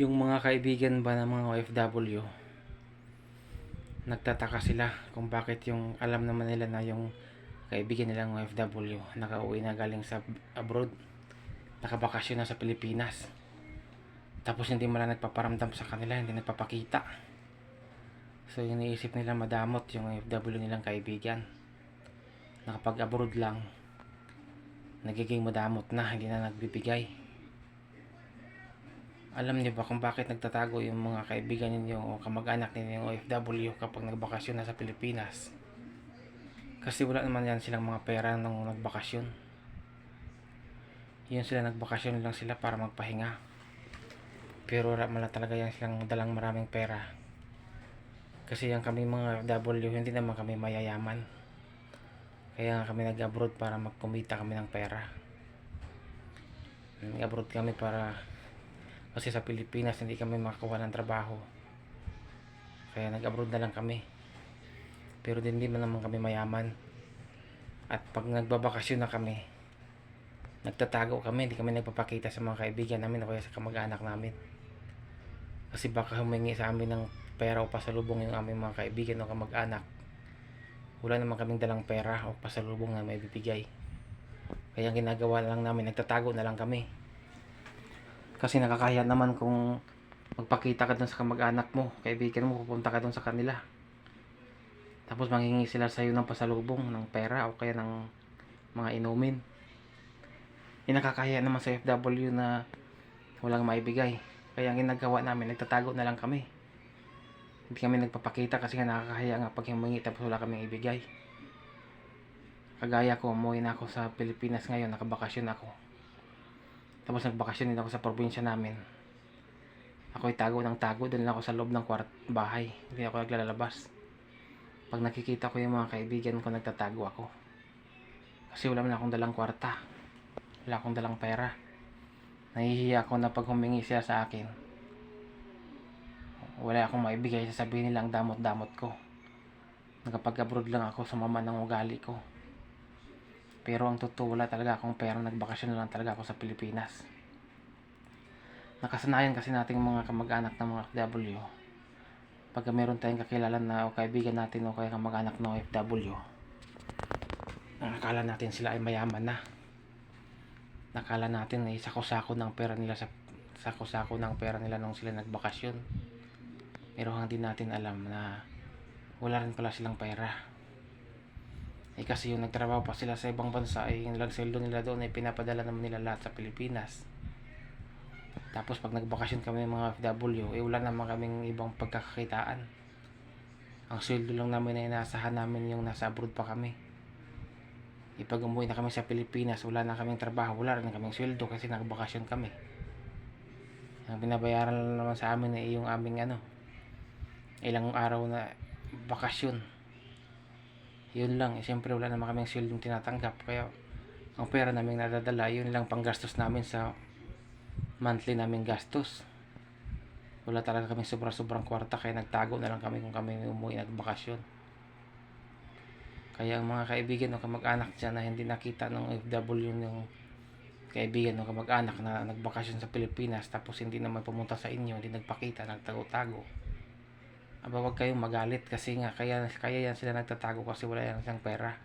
yung mga kaibigan ba ng mga OFW, nagtataka sila kung bakit yung alam naman nila na yung kaibigan nilang OFW nakauwi na galing sa abroad, nakabakasyon na sa Pilipinas. Tapos hindi mo lang nagpaparamdam sa kanila, hindi nagpapakita. So yung iniisip nila madamot yung OFW nilang kaibigan. Nakapag abroad lang, nagiging madamot na, hindi na nagbibigay alam niyo ba kung bakit nagtatago yung mga kaibigan ninyo o kamag-anak ninyo yung OFW kapag nagbakasyon na sa Pilipinas? Kasi wala naman yan silang mga pera nung nagbakasyon. Yun sila nagbakasyon lang sila para magpahinga. Pero wala man talaga yan silang dalang maraming pera. Kasi yan kami mga OFW, hindi naman kami mayayaman. Kaya nga kami nag-abroad para magkumita kami ng pera. Nag-abroad kami para kasi sa Pilipinas hindi kami makakuha ng trabaho. Kaya nag-abroad na lang kami. Pero din hindi man naman kami mayaman. At pag nagbabakasyon na kami, nagtatago kami, hindi kami nagpapakita sa mga kaibigan namin o kaya sa kamag-anak namin. Kasi baka humingi sa amin ng pera o pasalubong yung aming mga kaibigan o kamag-anak. Wala naman kaming dalang pera o pasalubong na may bibigay. Kaya ang ginagawa lang namin, nagtatago na lang kami. Kasi nakakahiya naman kung magpakita ka dun sa kamag-anak mo, kaibigan mo, pupunta ka dun sa kanila. Tapos manghingi sila sa'yo ng pasalubong, ng pera o kaya ng mga inumin. Yung nakakahiya naman sa FW na walang maibigay. Kaya ang ginagawa namin, nagtatago na lang kami. Hindi kami nagpapakita kasi nga nakakahiya nga pag humingi tapos wala kaming ibigay. Kagaya ko, umuwi na ako sa Pilipinas ngayon, nakabakasyon ako. Tapos nagbakasyon din ako sa probinsya namin. Ako ay tago ng tago, lang ako sa loob ng kwart bahay. Hindi ako naglalabas. Pag nakikita ko yung mga kaibigan ko, nagtatago ako. Kasi wala man akong dalang kwarta. Wala akong dalang pera. Nahihiya ako na pag humingi sila sa akin. Wala akong maibigay, sasabihin nila ang damot-damot ko. Nagpag-abroad lang ako sa mama ng ugali ko. Pero ang totoo wala talaga akong pera, nagbakasyon na lang talaga ako sa Pilipinas. Nakasanayan kasi nating mga kamag-anak ng mga FW. Pag meron tayong kakilala na o kaibigan natin o kaya kamag-anak ng FW, nakakala natin sila ay mayaman na. Nakala natin ay sako-sako ng pera nila sa sako-sako ng pera nila nung sila nagbakasyon. Pero hindi natin alam na wala rin pala silang pera. Eh kasi yung nagtrabaho pa sila sa ibang bansa ay yung sweldo nila doon ay pinapadala naman nila lahat sa Pilipinas. Tapos pag nagbakasyon kami mga FW, eh wala naman kaming ibang pagkakakitaan. Ang sweldo lang namin ay inasahan namin yung nasa abroad pa kami. E pag umuwi na kami sa Pilipinas, wala na kaming trabaho, wala rin kaming sweldo kasi nagbakasyon kami. Ang binabayaran lang naman sa amin ay yung aming ano, ilang araw na bakasyon yun lang, eh, siyempre wala naman kaming sweldo tinatanggap kaya ang pera namin nadadala yun lang panggastos namin sa monthly naming gastos. Wala talaga kaming sobra-sobrang kwarta kaya nagtago na lang kami kung kami umuwi nagbakasyon kaya ang mga kaibigan o kamag-anak dyan na hindi nakita ng FW yung kaibigan o kamag-anak na nagbakasyon sa Pilipinas tapos hindi naman pumunta sa inyo hindi nagpakita, nagtago-tago aba wag kayong magalit kasi nga kaya, kaya yan sila nagtatago kasi wala yan siyang pera.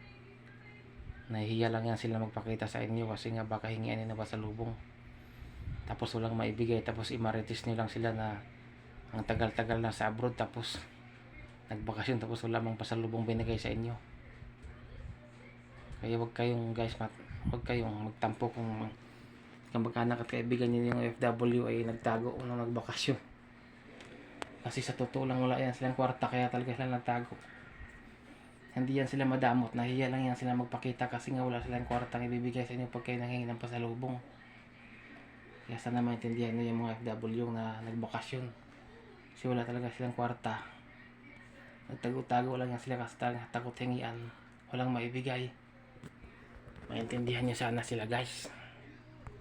Nahihiya lang yan sila magpakita sa inyo kasi nga baka hingian nila sa lubong. Tapos walang maibigay. Tapos imaritis nyo lang sila na ang tagal-tagal na sa abroad. Tapos nagbakasyon. Tapos wala mang pasalubong binigay sa inyo. Kaya wag kayong guys mat wag kayong magtampo kung kamag-anak at kaibigan niyo yung FW ay nagtago o nung nagbakasyon kasi sa totoo lang wala yan silang kwarta kaya talaga sila nagtago. Hindi yan sila madamot. Nahiya lang yan sila magpakita kasi nga wala silang kwartang ibibigay sa inyo pag kayo nanghingi ng pasalubong. Kaya sana maintindihan nyo yung mga FW na nagbakasyon. Kasi wala talaga silang kwarta. Nagtago-tago lang yan sila kasi talaga takot hingian. Walang maibigay. Maintindihan nyo sana sila guys.